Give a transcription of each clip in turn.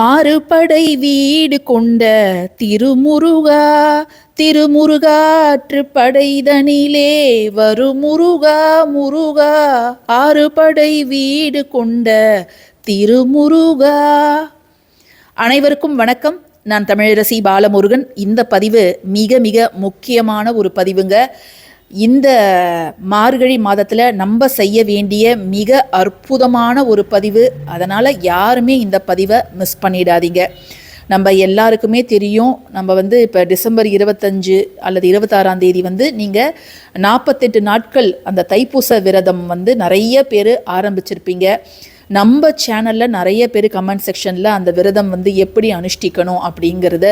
ஆறு படை வீடு கொண்ட திருமுருகா திருமுருகாற்று படைதனிலே வருமுருகா முருகா ஆறு படை வீடு கொண்ட திருமுருகா. அனைவருக்கும் வணக்கம். நான் தமிழரசி பாலமுருகன். இந்த பதிவு மிக மிக முக்கியமான ஒரு பதிவுங்க. இந்த மார்கழி மாதத்தில் நம்ம செய்ய வேண்டிய மிக அற்புதமான ஒரு பதிவு. அதனால் யாருமே இந்த பதிவை மிஸ் பண்ணிடாதீங்க. நம்ம எல்லாருக்குமே தெரியும் நம்ம வந்து இப்போ டிசம்பர் இருபத்தஞ்சு அல்லது இருபத்தாறாம் தேதி வந்து நீங்கள் நாற்பத்தெட்டு நாட்கள் அந்த தைப்பூச விரதம் வந்து நிறைய பேர் ஆரம்பிச்சிருப்பீங்க. நம்ம சேனலில் நிறைய பேர் கமெண்ட் செக்ஷனில் அந்த விரதம் வந்து எப்படி அனுஷ்டிக்கணும் அப்படிங்கிறத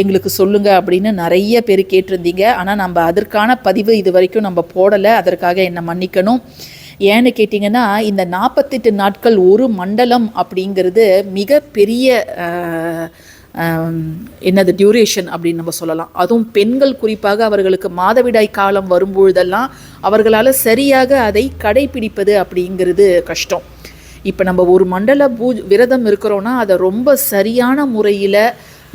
எங்களுக்கு சொல்லுங்கள் அப்படின்னு நிறைய பேர் கேட்டிருந்தீங்க. ஆனால் நம்ம அதற்கான பதிவு இது வரைக்கும் நம்ம போடலை. அதற்காக என்னை மன்னிக்கணும். ஏன்னு கேட்டிங்கன்னா இந்த நாற்பத்தெட்டு நாட்கள் ஒரு மண்டலம் அப்படிங்கிறது மிகப்பெரிய என்னது டியூரேஷன் அப்படின்னு நம்ம சொல்லலாம். அதுவும் பெண்கள் குறிப்பாக அவர்களுக்கு மாதவிடாய் காலம் வரும்பொழுதெல்லாம் அவர்களால் சரியாக அதை கடைபிடிப்பது அப்படிங்கிறது கஷ்டம். இப்போ நம்ம ஒரு மண்டல பூ விரதம் இருக்கிறோன்னா அதை ரொம்ப சரியான முறையில்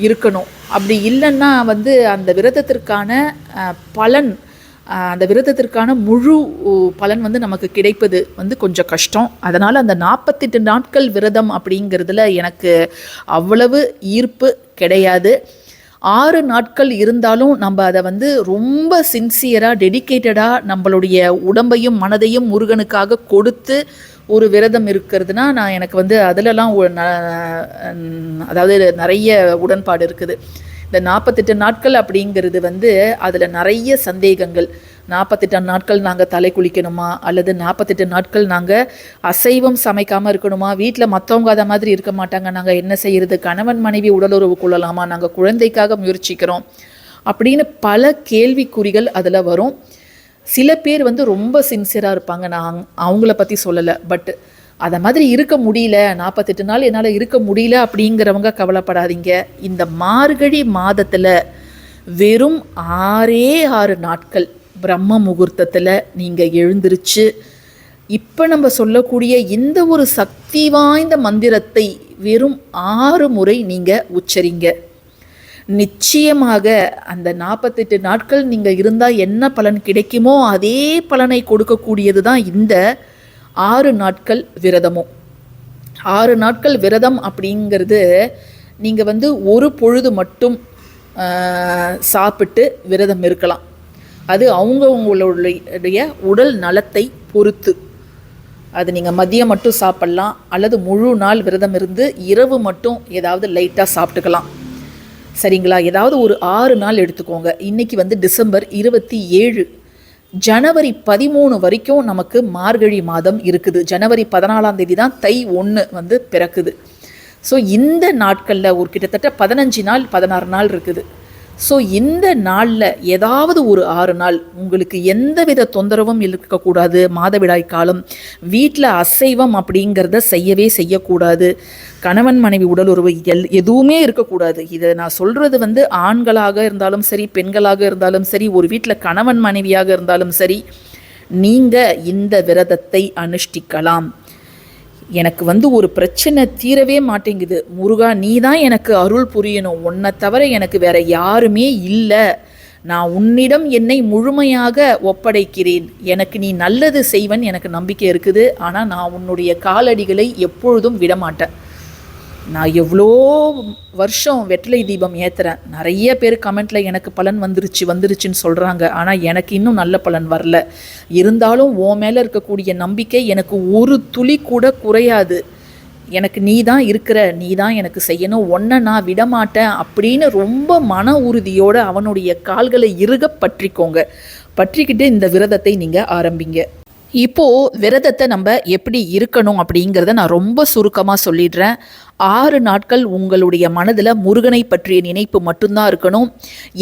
இருக்கணும். அப்படி இல்லைன்னா வந்து அந்த விரதத்திற்கான பலன் அந்த விரதத்திற்கான முழு பலன் வந்து நமக்கு கிடைப்பது வந்து கொஞ்சம் கஷ்டம். அதனால் அந்த நாற்பத்தெட்டு நாட்கள் விரதம் அப்படிங்கிறதுல எனக்கு அவ்வளவு ஈர்ப்பு கிடையாது. ஆறு நாட்கள் இருந்தாலும் நம்ம அதை வந்து ரொம்ப சின்சியராக டெடிக்கேட்டடாக நம்மளுடைய உடம்பையும் மனதையும் முருகனுக்காக கொடுத்து ஒரு விரதம் இருக்கிறதுனா நான் எனக்கு வந்து அதிலலாம் ஒ- ந- அதாவது நிறைய உடன்பாடு இருக்குது. இந்த நாற்பத்தெட்டு நாட்கள் அப்படிங்கிறது வந்து அதில் நிறைய சந்தேகங்கள். நாற்பத்தெட்டு நாட்கள் நாங்கள் தலை குளிக்கணுமா? அல்லது நாற்பத்தெட்டு நாட்கள் நாங்கள் அசைவம் சமைக்காமல் இருக்கணுமா? வீட்டில் மற்றவங்க அதை மாதிரி இருக்க மாட்டாங்க. நாங்கள் என்ன செய்கிறது கணவன் மனைவி உடலுறவு கொள்ளலாமா? நாங்கள் குழந்தைக்காக முயற்சிக்கிறோம். அப்படின்னு பல கேள்விக்குறிகள் அதில் வரும். சில பேர் வந்து ரொம்ப சின்சியராக இருப்பாங்க. நான் அவங்கள பற்றி சொல்லலை. பட் அதை மாதிரி இருக்க முடியல. நாற்பத்தெட்டு நாள் என்னால் இருக்க முடியல அப்படிங்கிறவங்க கவலைப்படாதீங்க. இந்த மார்கழி மாதத்தில் வெறும் ஆறே ஆறு நாட்கள் பிரம்ம முகூர்த்தத்தில் நீங்கள் எழுந்திருச்சு இப்போ நம்ம சொல்லக்கூடிய இந்த ஒரு சக்தி வாய்ந்த மந்திரத்தை வெறும் ஆறு முறை நீங்கள் உச்சரிங்க. நிச்சயமாக அந்த நாற்பத்தெட்டு நாட்கள் நீங்கள் இருந்தால் என்ன பலன் கிடைக்குமோ அதே பலனை கொடுக்கக்கூடியது தான் இந்த ஆறு நாட்கள் விரதமும் ஆறு நாட்கள் விரதம் அப்படிங்கிறது நீங்கள் வந்து ஒரு பொழுது மட்டும் சாப்பிட்டு விரதம் இருக்கலாம். அது அவங்கவுங்களுடைய உடல் நலத்தை பொறுத்து. அது நீங்கள் மதியம் மட்டும் சாப்பிட்லாம் அல்லது முழு நாள் விரதம் இருந்து இரவு மட்டும் ஏதாவது லைட்டாக சாப்பிட்டுக்கலாம். சரிங்களா? ஏதாவது ஒரு ஆறு நாள் எடுத்துக்கோங்க. இன்னைக்கு வந்து டிசம்பர் இருபத்தி ஏழு. ஜனவரி பதிமூணு வரைக்கும் நமக்கு மார்கழி மாதம் இருக்குது. ஜனவரி பதினாலாம் தேதி தான் தை ஒன்று வந்து பிறக்குது. ஸோ இந்த நாட்களில் ஒரு கிட்டத்தட்ட பதினஞ்சு நாள் பதினாறு நாள் இருக்குது. ஸோ இந்த நாளில் ஏதாவது ஒரு ஆறு நாள் உங்களுக்கு எந்தவித தொந்தரவும் இருக்கக்கூடாது மாதவிடாய் காலம் வீட்டில் அசைவம் அப்படிங்கிறத செய்யவே செய்யக்கூடாது. கணவன் மனைவி உடலுறவு எல் எதுவுமே இருக்கக்கூடாது இதை நான் சொல்கிறது வந்து ஆண்களாக இருந்தாலும் சரி பெண்களாக இருந்தாலும் சரி ஒரு வீட்டில் கணவன் மனைவியாக இருந்தாலும் சரி நீங்கள் இந்த விரதத்தை அனுஷ்டிக்கலாம். எனக்கு வந்து ஒரு பிரச்சனை தீரவே மாட்டேங்குது. முருகா நீ தான் எனக்கு அருள் புரியணும். உன்னை தவிர எனக்கு வேற யாருமே இல்லை. நான் உன்னிடம் என்னை முழுமையாக ஒப்படைக்கிறேன். எனக்கு நீ நல்லது செய்வன். எனக்கு நம்பிக்கை இருக்குது. ஆனால் நான் உன்னுடைய காலடிகளை எப்பொழுதும் விடமாட்டேன். நான் எவ்வளோ வருஷம் வெற்றிலை தீபம் ஏற்றுறேன் நிறைய பேர் கமெண்ட்டில் எனக்கு பலன் வந்துருச்சு வந்துருச்சுன்னு சொல்கிறாங்க ஆனால் எனக்கு இன்னும் நல்ல பலன் வரல. இருந்தாலும் உன் மேலே இருக்கக்கூடிய நம்பிக்கை எனக்கு ஒரு துளி கூட குறையாது. எனக்கு நீ தான் இருக்கிற நீ தான் எனக்கு செய்யணும். ஒன்றை நான் விடமாட்டேன் அப்படின்னு ரொம்ப மன உறுதியோடு அவனுடைய கால்களை இறுக பற்றிக்கோங்க. பற்றிக்கிட்டு இந்த விரதத்தை நீங்கள் ஆரம்பிங்க. இப்போது விரதத்தை நம்ம எப்படி இருக்கணும் அப்படிங்கிறத நான் ரொம்ப சுருக்கமாக சொல்லிடுறேன். ஆறு நாட்கள் உங்களுடைய மனதில் முருகனை பற்றிய நினைப்பு மட்டும்தான் இருக்கணும்.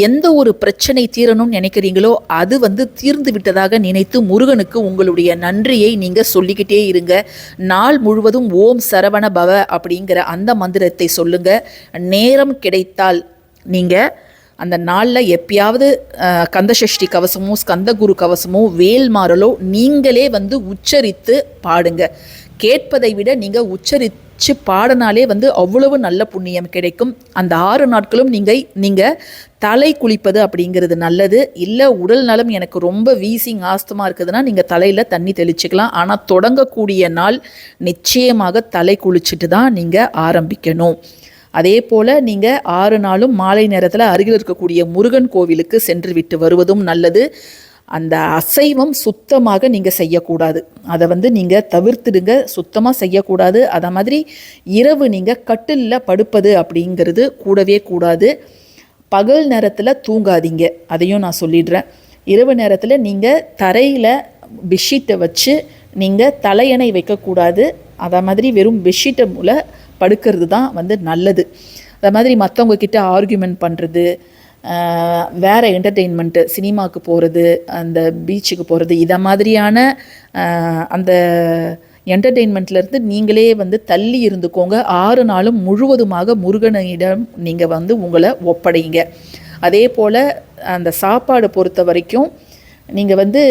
எந்த ஒரு பிரச்சனை தீரணும்னு நினைக்கிறீங்களோ அது வந்து தீர்ந்து விட்டதாக நினைத்து முருகனுக்கு உங்களுடைய நன்றியை நீங்கள் சொல்லிக்கிட்டே இருங்க. நாள் முழுவதும் ஓம் சரவண பவ அப்படிங்கிற அந்த மந்திரத்தை சொல்லுங்க. நேரம் கிடைத்தால் நீங்கள் அந்த நாளில் எப்பயாவது கந்தசஷ்டி கவசமோ ஸ்கந்தகுரு கவசமோ வேல்மாறலோ நீங்களே வந்து உச்சரித்து பாடுங்க. கேட்பதை விட நீங்கள் உச்சரித்து பாடினாலே வந்து அவ்வளவு நல்ல புண்ணியம் கிடைக்கும். அந்த ஆறு நாட்களும் நீங்கள் நீங்கள் தலை குளிப்பது அப்படிங்கிறது நல்லது. இல்லை உடல் நலம் எனக்கு ரொம்ப வீசிங் ஆஸ்தமாக இருக்குதுன்னா நீங்கள் தலையில் தண்ணி தெளிச்சுக்கலாம். ஆனால் தொடங்கக்கூடிய நாள் நிச்சயமாக தலை குளிச்சுட்டு தான் நீங்கள் ஆரம்பிக்கணும். அதே போல் நீங்கள் ஆறு நாளும் மாலை நேரத்தில் அருகில் இருக்கக்கூடிய முருகன் கோவிலுக்கு சென்று விட்டு வருவதும் நல்லது. அந்த அசைவம் சுத்தமாக நீங்கள் செய்யக்கூடாது. அதை வந்து நீங்கள் தவிர்த்துடுங்க. சுத்தமாக செய்யக்கூடாது. அதை மாதிரி இரவு நீங்கள் கட்டிலில் படுப்பது அப்படிங்கிறது கூடவே கூடாது. பகல் நேரத்தில் தூங்காதீங்க. அதையும் நான் சொல்லிடுறேன். இரவு நேரத்தில் நீங்கள் தரையில் பெட்ஷீட்டை வச்சு நீங்கள் தலையணை வைக்கக்கூடாது. அதை மாதிரி வெறும் பெட்ஷீட்டை மூல படுக்கிறது தான் வந்து நல்லது. அதை மாதிரி மற்றவங்க கிட்ட ஆர்கியூமெண்ட் பண்ணுறது வேறு என்டர்டெயின்மெண்ட்டு சினிமாவுக்கு போகிறது அந்த பீச்சுக்கு போகிறது இதை மாதிரியான அந்த என்டர்டெயின்மெண்ட்லேருந்து நீங்களே வந்து தள்ளி இருந்துக்கோங்க. ஆறு நாளும் முழுவதுமாக முருகனிடம் நீங்கள் வந்து உங்களை ஒப்படைங்க அதே போல் அந்த சாப்பாடு பொறுத்த வரைக்கும் நீங்கள் வந்து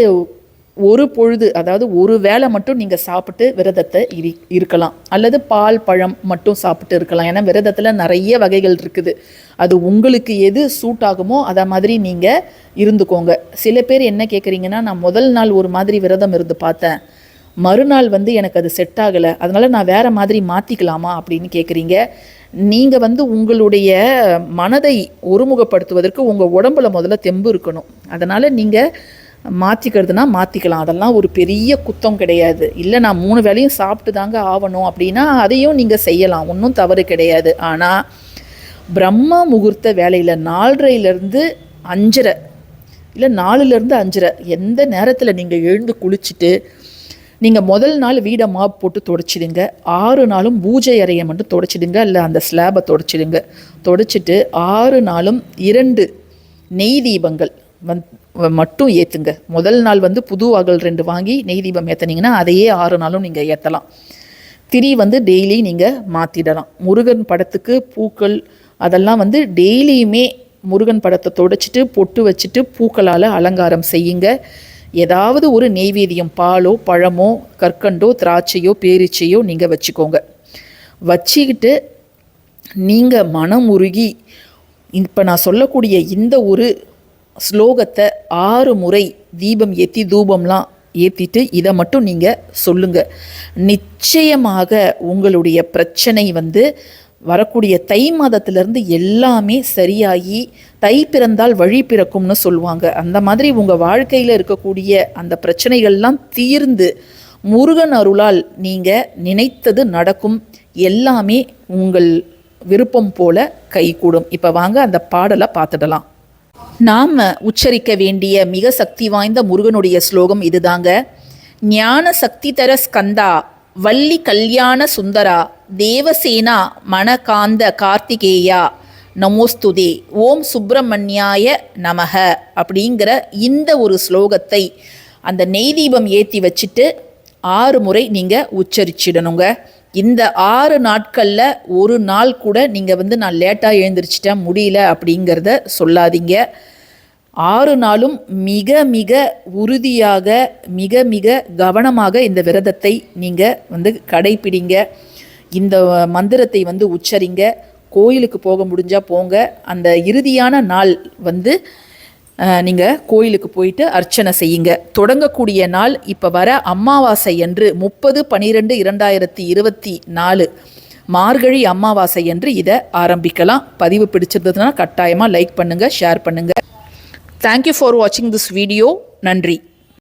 ஒரு பொழுது அதாவது ஒரு வேளை மட்டும் நீங்கள் சாப்பிட்டு விரதத்தை இரி இருக்கலாம். அல்லது பால் பழம் மட்டும் சாப்பிட்டு இருக்கலாம். ஏன்னா விரதத்தில் நிறைய வகைகள் இருக்குது. அது உங்களுக்கு எது சூட் ஆகுமோ அதை மாதிரி நீங்கள் இருந்துக்கோங்க. சில பேர் என்ன கேட்குறீங்கன்னா நான் முதல் நாள் ஒரு மாதிரி விரதம் இருந்து பார்த்தேன். மறுநாள் வந்து எனக்கு அது செட் ஆகலை. அதனால் நான் வேறு மாதிரி மாற்றிக்கலாமா அப்படின்னு கேட்குறீங்க நீங்கள் வந்து உங்களுடைய மனதை ஒருமுகப்படுத்துவதற்கு உங்கள் உடம்புல முதல்ல தெம்பு இருக்கணும். அதனால் நீங்கள் மாற்றிக்கிறதுனா மாற்றிக்கலாம் அதெல்லாம் ஒரு பெரிய குத்தம் கிடையாது. இல்லை நான் மூணு வேளையும் சாப்பிட்டு தாங்க ஆகணும் அப்படின்னா அதையும் நீங்கள் செய்யலாம். ஒன்றும் தவறு கிடையாது. ஆனால் பிரம்ம முகூர்த்த வேலையில் நாலரையிலேருந்து அஞ்சரை இல்லை நாலுலேருந்து அஞ்சரை எந்த நேரத்தில் நீங்கள் எழுந்து குளிச்சுட்டு நீங்கள் முதல் நாள் வீடை மாப் போட்டு தொடச்சிடுங்க. ஆறு நாளும் பூஜை அறையை மட்டும் தொடச்சிடுங்க. இல்லை அந்த ஸ்லாபை தொடச்சிடுங்க. தொடச்சிட்டு ஆறு நாளும் இரண்டு நெய் தீபங்கள். வந் மட்டும் ஏற்றுங்க முதல் நாள் வந்து புது அகல் ரெண்டு வாங்கி நெய் தீபம் ஏற்றுனீங்கன்னா அதையே ஆறு நாளும் நீங்கள் ஏற்றலாம் திரி வந்து டெய்லி நீங்கள் மாற்றிடலாம் முருகன் படத்துக்கு பூக்கள் அதெல்லாம் வந்து டெய்லியுமே முருகன் படத்தை தொடச்சிட்டு பொட்டு வச்சுட்டு பூக்களால் அலங்காரம் செய்யுங்க. ஏதாவது ஒரு நெய்வேதியம் பாலோ பழமோ கற்கண்டோ திராட்சையோ பேரிச்சையோ நீங்கள் வச்சுக்கோங்க. வச்சுக்கிட்டு நீங்கள் மனமுருகி உருகி இப்போ நான் சொல்லக்கூடிய இந்த ஒரு ஸ்லோகத்தை ஆறு முறை தீபம் ஏற்றி தூபம்லாம் ஏற்றிட்டு இதை மட்டும் நீங்கள் சொல்லுங்கள் நிச்சயமாக உங்களுடைய பிரச்சனை வந்து வரக்கூடிய தை மாதத்திலேருந்து எல்லாமே சரியாகி தை பிறந்தால் வழி பிறக்கும்னு சொல்லுவாங்க. அந்த மாதிரி உங்கள் வாழ்க்கையில் இருக்கக்கூடிய அந்த பிரச்சனைகள்லாம் தீர்ந்து முருகன் அருளால் நீங்கள் நினைத்தது நடக்கும். எல்லாமே உங்கள் விருப்பம் போல கைகூடும். இப்போ வாங்க அந்த பாடலை பார்த்துடலாம். நாம் உச்சரிக்க வேண்டிய மிக சக்தி வாய்ந்த முருகனுடைய ஸ்லோகம் இதுதாங்க. ஞான சக்தி தர ஸ்கந்தா வள்ளி கல்யாண சுந்தரா தேவசேனா மணகாந்த கார்த்திகேயா நமோஸ்துதே ஓம் சுப்பிரமணியாய நமக அப்படிங்கிற இந்த ஒரு ஸ்லோகத்தை அந்த நெய் தீபம் ஏற்றி வச்சுட்டு ஆறு முறை நீங்கள் உச்சரிச்சிடணுங்க. இந்த ஆறு நாட்களில் ஒரு நாள் கூட நீங்கள் வந்து நான் லேட்டாக எழுந்திரிச்சிட்டேன் முடியல அப்படிங்கிறத சொல்லாதீங்க. ஆறு நாளும் மிக மிக உறுதியாக மிக மிக கவனமாக இந்த விரதத்தை நீங்கள் வந்து கடைப்பிடிங்க. இந்த மந்திரத்தை வந்து உச்சரிங்க. கோயிலுக்கு போக முடிஞ்சால் போங்க. அந்த இறுதியான நாள் வந்து நீங்கள் கோயிலுக்கு போயிட்டு அர்ச்சனை செய்யுங்க. தொடங்கக்கூடிய நாள் இப்போ வர அமாவாசை அன்று முப்பது பன்னிரெண்டு இரண்டாயிரத்தி இருபத்தி நாலு. மார்கழி அமாவாசை அன்று இதை ஆரம்பிக்கலாம். பதிவு பிடிச்சிருந்ததுன்னா கட்டாயமாக லைக் பண்ணுங்கள் ஷேர் பண்ணுங்கள் தேங்க்யூ ஃபார் வாட்சிங் திஸ் வீடியோ நன்றி.